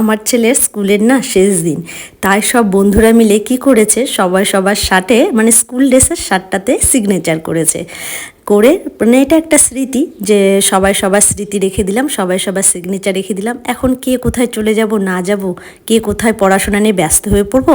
আমার ছেলের স্কুলের না শেষ দিন। তাই সব বন্ধুরা মিলে কি করেছে? সবাই সবার শার্টে মানে স্কুল ড্রেসের শার্টটাতে সিগনেচার করেছে। করে মানে এটা একটা স্মৃতি যে সবাই সবার স্মৃতি রেখে দিলাম সবাই সবার সিগনেচার রেখে দিলাম। এখন কে কোথায় চলে যাব না যাব কে কোথায় পড়াশোনা নিয়ে ব্যস্ত হয়ে পড়ব?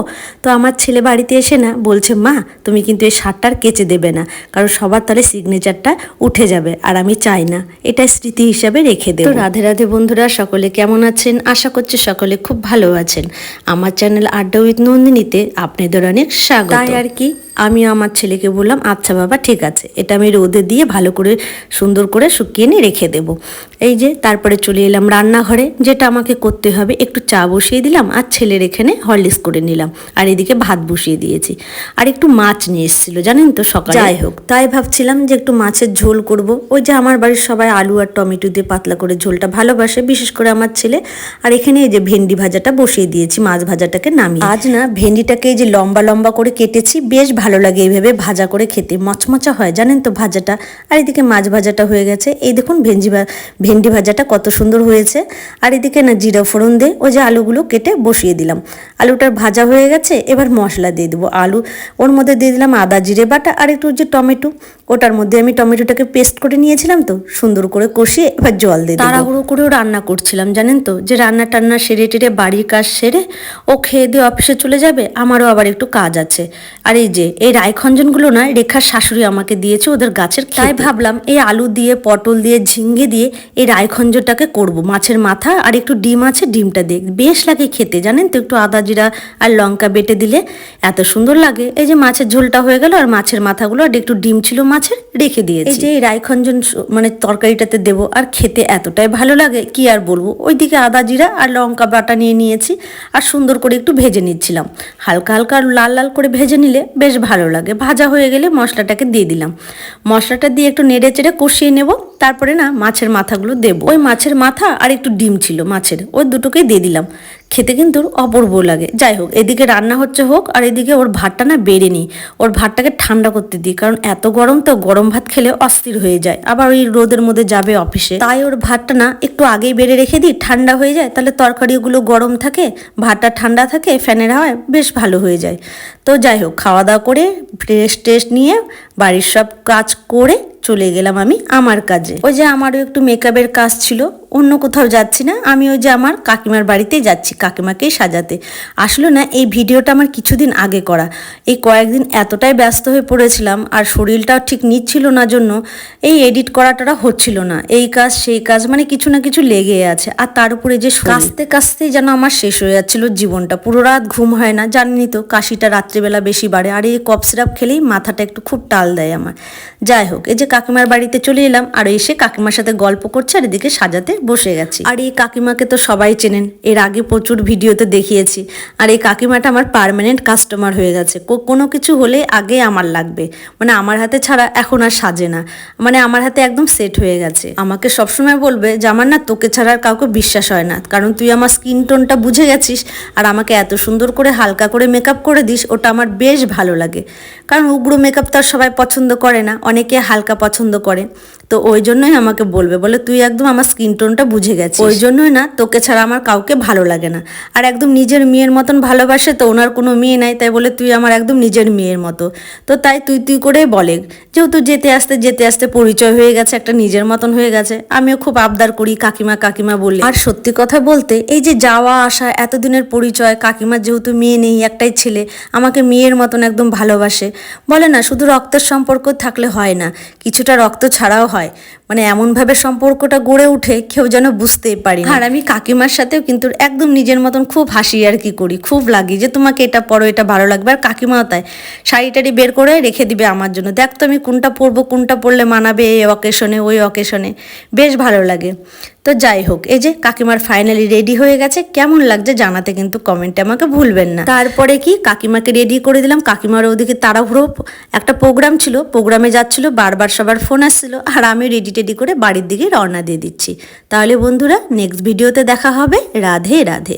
তো আমার ছেলে বাড়িতে এসে না বলছে মা তুমি কিন্তু এই শার্টটার কেচে দেবে না কারণ সবার তাহলে সিগনেচারটা উঠে যাবে আর আমি চাই না। এটা স্মৃতি হিসাবে রেখে দেবো। রাধে রাধে বন্ধুরা সকলে কেমন আছেন? আশা করছি সকলে খুব ভালো আছেন। আমার চ্যানেল আড্ডা উইথ নন্দিনীতে আপনাদের অনেক স্বাগত। তাই আর কি। আমি আমার ছেলেকে বললাম আচ্ছা বাবা, ঠিক আছে। এটা আমি রোদে দিয়ে ভালো করে সুন্দর করে শুকিয়ে নিয়ে রেখে দেবো। এই যে তারপরে চলে এলাম রান্নাঘরে যেটা আমাকে করতে হবে একটু চা বসিয়ে দিলাম আর ছেলের এখানে হরলিক্স করে নিলাম। আর এদিকে ভাত বসিয়ে দিয়েছি। আর একটু মাছ নিয়ে এসেছিল জানেন তো সকালে। যাই হোক তাই ভাবছিলাম যে একটু মাছের ঝোল করব। ওই যে আমার বাড়ির সবাই আলু আর টমেটো দিয়ে পাতলা করে ঝোলটা ভালোবাসে বিশেষ করে আমার ছেলে। আর এখানে এই যে ভেন্ডি ভাজাটা বসিয়ে দিয়েছি মাছ ভাজাটাকে নামিয়ে। আজ না ভেন্ডিটাকে এই যে লম্বা লম্বা করে কেটেছি বেশ ভালো লাগে এইভাবে ভাজা করে খেতে। মচমচা হয় জানেন তো ভাজাটা। আর এদিকে মাছ ভাজাটা হয়ে গেছে। এই দেখুন ভেঞ্জি ভেন্ডি ভাজাটা কত সুন্দর হয়েছে। আর এদিকে না জিরা ফোড়ন দিয়ে ওই যে আলুগুলো কেটে বসিয়ে দিলাম। আলুটার ভাজা হয়ে গেছে এবার মশলা দিয়ে দেবো আলু। ওর মধ্যে দিয়ে দিলাম আদা জিরে বাটা আর একটু যে টমেটো। ওটার মধ্যে আমি টমেটোটাকে পেস্ট করে নিয়েছিলাম তো সুন্দর করে কষিয়ে এবার জল দিয়ে তাড়াহুড়ো করেও রান্না করছিলাম জানেন তো? যে রান্না টান্না সেরে টেরে বাড়ির কাজ সেরে ও খেয়ে দিয়ে অফিসে চলে যাবে আমারও আবার একটু কাজ আছে। আর এই যে এই রায়খঞ্জনগুলো না রেখার শাশুড়ি আমাকে দিয়েছে ওদের গাছের তাই ভাবলাম এই আলু দিয়ে পটল দিয়ে ঝিঙ্গে দিয়ে এই রায়খঞ্জটাকে করব। মাছের মাথা আর একটু ডিম আছে, ডিমটা দিয়ে বেশ লাগে খেতে, জানেন তো? একটু আদা জিরা আর লঙ্কা বেটে দিলে এত সুন্দর লাগে। এই যে মাছের ঝোলটা হয়ে গেল আর মাছের মাথাগুলো আর একটু ডিম ছিল মাছের, রেখে দিয়েছি। এই যে এই রায়খঞ্জন মানে তরকারিটাতে দেবো আর খেতে এতটাই ভালো লাগে, কি আর বলব? ওইদিকে আদা জিরা আর লঙ্কা বাটা নিয়ে নিয়েছি আর সুন্দর করে একটু ভেজে নিচ্ছিলাম। হালকা হালকা লাল লাল করে ভেজে নিলে বেশ ভালো লাগে। ভাজা হয়ে গেলে মশলাটাকে দিয়ে দিলাম। মশলাটা দিয়ে একটু নেড়ে চেড়ে কষিয়ে নেব। তারপরে না মাছের মাথাগুলো দেবো। ওই মাছের মাথা আর একটু ডিম ছিল মাছের, ওই দুটোকেই দিয়ে দিলাম। খেতে কিন্তু অপূর্ব লাগে। যাই হোক, এদিকে রান্না হচ্ছে হোক, আর এদিকে ওর ভাতটা না বেড়ে নিই ওর ভাতটাকে ঠান্ডা করতে দিই, কারণ এত গরম তো গরম ভাত খেলে অস্থির হয়ে যায়। আবার ওই রোদের মধ্যে যাবে অফিসে। তাই ওর ভাতটা না একটু আগেই বেড়ে রেখে দিই, ঠান্ডা হয়ে যায়। তাহলে তরকারিগুলো গরম থাকে, ভাতটা ঠান্ডা থাকে, ফ্যানের হাওয়ায় বেশ ভালো হয়ে যায়। তো যাই হোক, খাওয়া দাওয়া করে ফ্রেশ টেস্ট নিয়ে বাড়ির সব কাজ করে চলে গেলাম আমি আমার কাজে। ওই যে আমারও একটু মেকআপের কাজ ছিল অন্য কোথাও যাচ্ছি না আমি ওই যে আমার কাকিমার বাড়িতেই যাচ্ছি কাকিমাকেই সাজাতে। আসলে না এই ভিডিওটা আমার কিছুদিন আগে করা। এই কয়েকদিন এতটাই ব্যস্ত হয়ে পড়েছিলাম আর শরীরটাও ঠিক নিচ্ছিল না জন্য এই এডিট করাটা হচ্ছিল না। এই কাজ সেই কাজ মানে কিছু না কিছু লেগে আছে। আর তার উপরে যে কাস্তে কাস্তেই যেন আমার শেষ হয়ে যাচ্ছিল জীবনটা। পুরো রাত ঘুম হয় না জানি তো কাশিটা রাত্রিবেলা বেশি বাড়ে। আর এই কফ সিরাপ খেলেই মাথাটা একটু খুব টাল দেয় আমার। যাই হোক এই যে কাকিমার বাড়িতে চলে এলাম, আর এসে কাকিমার সাথে গল্প করছে আর এদিকে সাজাতে বসে গেছি। আর এই কাকিমাকে তো সবাই চেনেন, এর আগে প্রচুর ভিডিওতে দেখিয়েছি। আর এই কাকিমাটা আমার পারমানেন্ট কাস্টমার হয়ে গেছে। কোনো কিছু হলে আগে আমার লাগবে। মানে আমার হাতে ছাড়া এখন আর সাজে না। মানে আমার হাতে একদম সেট হয়ে গেছে। আমাকে সবসময় বলবে যে আমার না, তোকে ছাড়া আর কাউকে বিশ্বাস হয় না। কারণ তুই আমার স্কিন টোনটা বুঝে গেছিস, আর আমাকে এত সুন্দর করে হালকা করে মেকআপ করে দিস, ওটা আমার বেশ ভালো লাগে। কারণ উগ্র মেকআপ তো আর সবাই পছন্দ করে না। অনেকে হালকা পছন্দ করে। তো ওই জন্যই আমাকে বলবে বলে তুই একদম আমার স্কিন টোনটা বুঝে গেছিস। ওই জন্যই না তোকে ছাড়া আমার কাউকে ভালো লাগে না। আর একদম নিজের মেয়ের মতন ভালোবাসে তো ওনার কোনো মেয়ে নাই তাই বলে তুই আমার একদম নিজের মেয়ের মতো। তো তাই তুই তুই করে বলে যেহেতু যেতে আসতে যেতে আসতে পরিচয় হয়ে গেছে একটা নিজের মতন হয়ে গেছে আমিও খুব আবদার করি কাকিমা কাকিমা বলি। আর সত্যি কথা বলতে এই যে যাওয়া আসা এতদিনের পরিচয় কাকিমার যেহেতু মেয়ে নেই একটাই ছেলে আমাকে মেয়ের মতন একদম ভালোবাসে। বলে না শুধু রক্তের সম্পর্ক থাকলে হয় না কিছুটা রক্ত ছাড়াও হয়। হয় মানে এমনভাবে সম্পর্কটা গড়ে উঠে কেউ যেন বুঝতেই পারি আর আমি কাকিমার সাথেও কিন্তু একদম নিজের মতন খুব হাসি আর কি করি খুব লাগি যে তোমাকে এটা পরো এটা ভালো লাগবে। আর কাকিমাও তাই শাড়ি টাড়ি বের করে রেখে দিবে আমার জন্য। দেখ তো আমি কোনটা পরবো কোনটা পরলে মানাবে এই অকেশনে ওই অকেশনে বেশ ভালো লাগে। তো যাই হোক এই যে কাকিমার ফাইনালি রেডি হয়ে গেছে কেমন লাগছে জানাতে কিন্তু কমেন্টে আমাকে ভুলবেন না। তারপরে কি? কাকিমাকে রেডি করে দিলাম কাকিমার ওদিকে তাড়াহুড়ো। একটা প্রোগ্রাম ছিল প্রোগ্রামে যাচ্ছিল বারবার সবার ফোন আসছিল আর আমি রেডি টেডি করে বাড়ির দিকে রওনা দিয়ে দিচ্ছি। তাহলে বন্ধুরা নেক্সট ভিডিওতে দেখা হবে। রাধে রাধে।